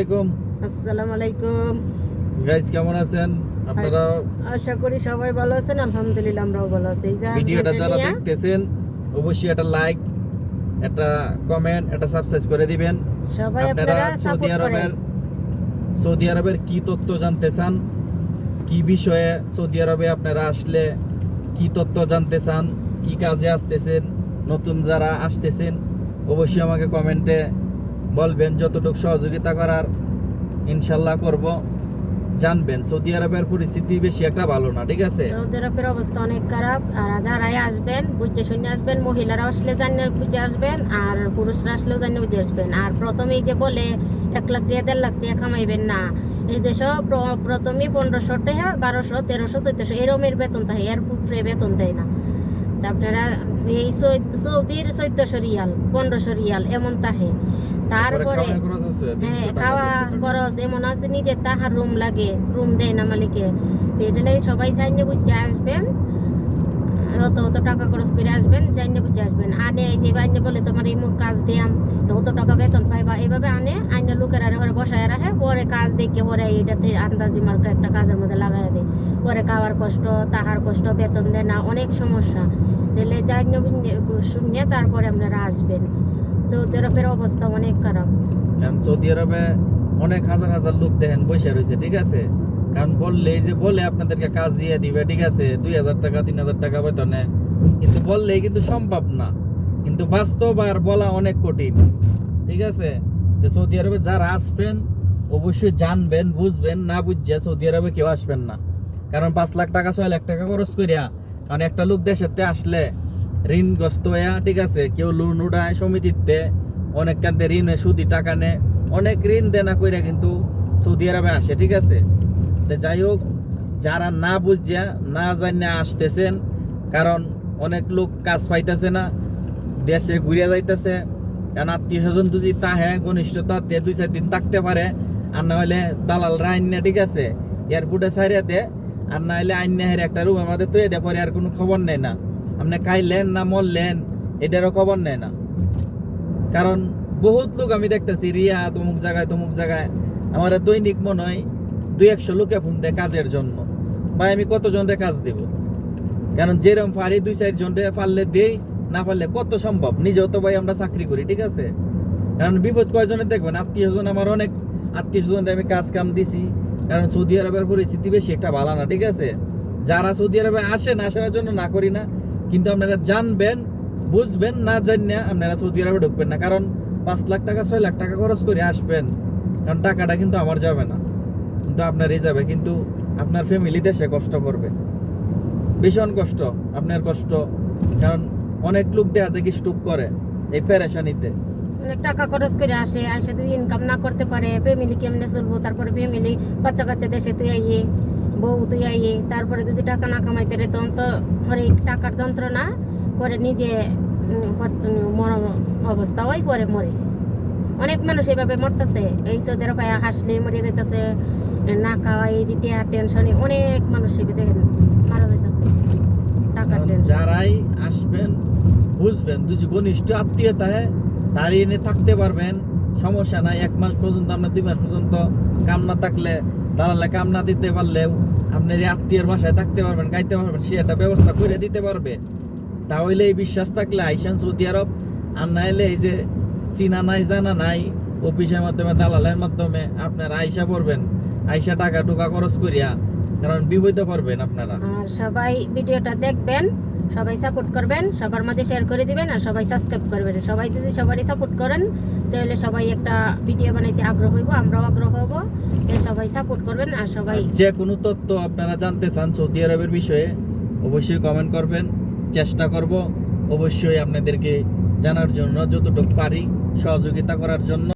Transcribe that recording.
আসসালামু আলাইকুম। কেমন আছেন? আপনারা? আশা করি সবাই ভালো আছেন আলহামদুলিল্লাহ আমরাও ভালো আছি। ভিডিওটা যারা দেখতেছেন অবশ্যই একটা লাইক একটা কমেন্ট একটা সাবস্ক্রাইব করে দিবেন। সবাই আপনারা সৌদি আরবের সৌদি আরবের কি তথ্য জানতে চান? কি বিষয়ে সৌদি আরবে আপনারা আসলে কি তথ্য জানতে চান? কি কাজে আসতেছেন? নতুন যারা আসতেছেন অবশ্যই আমাকে কমেন্টে বলবেন, যতটুকু সহযোগিতা করার ইনশাল্লাহ করব। জানবেন, সৌদি আরবের পরিস্থিতি বেশি একটা ভালো না, ঠিক আছে? সৌদি আরবের অবস্থা অনেক খারাপ, আর যারাই আসবেন, বুঝে শুনে আসবেন মহিলারা আসলে জানিয়ে বুঝে আসবেন, আর পুরুষরা আসলেও জানিয়ে বুঝে আসবেন। আর প্রথমেই যে বলে, এক লাখ টাকা, দেড় লাখ টাকা কামাইবেন না। এই দেশে প্র- প্রথমেই পনেরোশো টাকা, বারোশো, তেরোশো, চোদ্দশো এরমের বেতন থাকে, এর বেতন দেয় না। আপনারা এই চৌদ- সৌদির চোদ্দশো রিয়াল পনেরোশো রিয়াল এমন তাহে। তারপরে হ্যাঁ খাওয়া খরচ এমন আছে নিজের তাহার রুম লাগে রুম দেয় না মালিকে। তো এটা সবাই চাইনি বুঝছে আসবেন। অত অত টাকা খরচ করে আসবেন জানিয়ে বুঝে আসবেন। আনে এই যে আইনে বলে তোমার এই মোর কাজ দিয়াম অত টাকা বেতন পাইবা? এইভাবে আনে, আইনে লোকের আরে ঘরে বসায় রাখে, পরে কাজ দেখে পরে এইটাতে আন্দাজি মার্কা একটা কাজের মধ্যে লাগাই দেয়। পরে খাওয়ার কষ্ট, তাহার কষ্ট, বেতন দেয় না, অনেক সমস্যা। তাহলে জানিয়ে শুনিয়ে তারপরে আপনারা আসবেন। সৌদি আরবের অবস্থা অনেক খারাপ। সৌদি আরবে অনেক হাজার হাজার লোক দেখেন বসে রয়েছে, ঠিক আছে? কারণ বললে যে বলে আপনাদেরকে কাজ দিয়ে দিবে, ঠিক আছে, দুই হাজার টাকা, তিন হাজার টাকা বেতনে কিন্তু বললেই কিন্তু সম্ভব না। কিন্তু বাস্তব আর বলা অনেক কঠিন, ঠিক আছে? তো সৌদি আরবে যারা আসবেন, অবশ্যই জানবেন, বুঝবেন, না বুঝছে সৌদি আরবে কেউ আসবেন না। কারণ পাঁচ লাখ টাকা, ছয় লাখ টাকা খরচ করিয়া, কারণ একটা লোক দেশেতে আসলে ঋণগ্রস্ত হইয়া, ঠিক আছে, কেউ লোন উঠায়, সমিতিতে অনেক কান্তে ঋণ সুদি টাকা নেয়, অনেক ঋণ দেনা কইরা কিন্তু সৌদি আরবে আসে, ঠিক আছে? তো যাই হোক, যারা না বুঝিয়া, না জানিয়া আসতেছেন, কারণ অনেক লোক কাজ পাইতেছে না, দেশে ঘুরিয়া যাইতেছে, কারণ আত্মীয় স্বজন যদি তাহে ঘনিষ্ঠতা তে দুই চার দিন থাকতে পারে, আর না হলে দালাল আইন ঠিক আছে, এয়ারপোর্টে সাইরে দে, আর না হলে আইন হের একটা রুম আমাদের তুই দে, পরে আর কোনো খবর নেই না। আপনি খাইলেন না মরলেন, এটারও খবর নেই না। কারণ বহুত লোক আমি দেখতেছি রিয়া তমুক জায়গায় তমুক জায়গায়, আমার দৈনিক মনে হয় দুই একশো লোকে ফোন দেয় কাজের জন্য। ভাই, আমি কতজনরে কাজ দেব? কারণ যেরকম পারি দুই চার জনরে পারলে দেই, না পারলে কত সম্ভব? নিজেও তো ভাই আমরা চাকরি করি, ঠিক আছে? কারণ বিপদ কয়জনে দেখবেন? আত্মীয় স্বজন আমার অনেক আত্মীয় স্বজনরে আমি কাজ কাম দিছি। কারণ সৌদি আরবের পরিস্থিতি বেশি একটা ভালো না, ঠিক আছে? যারা সৌদি আরবে আসেন আসার জন্য না করি না। কিন্তু আপনারা জানবেন, বুঝবেন, না জানিনা আপনারা সৌদি আরবে ঢুকবেন না। কারণ পাঁচ লাখ টাকা, ছয় লাখ টাকা খরচ করে আসবেন। কারণ টাকাটা কিন্তু আমার যাবে না। কিন্তু আপনারই যাবে, কিন্তু আপনার ফ্যামিলি দেশে কষ্ট করবে। ভীষণ কষ্ট, আপনার কষ্ট। কারণ অনেক লোক দেখা যায় কি স্টুক করে এই পেরেশানিতে। অনেক টাকা খরচ করে আসে আসে তুই ইনকাম না করতে পারে ফ্যামিলি কেমনে চলবো? তারপরে ফ্যামিলি বাচ্চা কাচ্চা দেশে তুই আইয়ে, বউ তুই আইয়ে, তারপরে যদি টাকা না কামাইতে রে, তখন তো পরে টাকার যন্ত্রণা, পরে নিজে মর অবস্থা হয় পরে মরে। অনেক মানুষ এইভাবে মরতেছে। এই চোদ্দের পায়ে হাসলে মরে যেতেছে না খাওয়া এই রিটিয়ার টেনশনে অনেক মানুষ এভাবে দেখেন মারা যাইতেছে। টাকার টেনশন যারাই আসবেন বুঝবেন দুজি ঘনিষ্ঠ আত্মীয়তা তারই এনে থাকতে পারবেন সমস্যা নাই এক মাস পর্যন্ত আপনার দুই মাস পর্যন্ত কাম না থাকলে দালালে কাম না দিতে পারলেও আপনার আত্মীয়ের বাসায় থাকতে পারবেন খাইতে পারবেন সে একটা ব্যবস্থা করে দিতে পারবে। তাহলে এই বিশ্বাস থাকলে আইসান সৌদি আরব আর না হলে এই যে চিনা নাই জানা নাই অফিসের মাধ্যমে দালালের মাধ্যমে আপনারা আইসা পড়বেন আইসা টাকা টুকা খরচ করিয়া কারণ বিপদে পারবেন আপনারা। আর সবাই ভিডিওটা দেখবেন সবাই সাপোর্ট করবেন সবার মাঝে শেয়ার করে দিবেন আর সবাই সাবস্ক্রাইব করবেন। সবাই যদি সবারই সাপোর্ট করেন তাহলে সবাই একটা ভিডিও বানাইতে আগ্রহ হইব আমরাও আগ্রহ হব সবাই সাপোর্ট করবেন আর সবাই যে কোনো তথ্য আপনারা জানতে চান সৌদি আরবের বিষয়ে অবশ্যই কমেন্ট করবেন। চেষ্টা করব অবশ্যই আপনাদেরকে জানার জন্য যতটুকু পারি। সহযোগিতা করার জন্য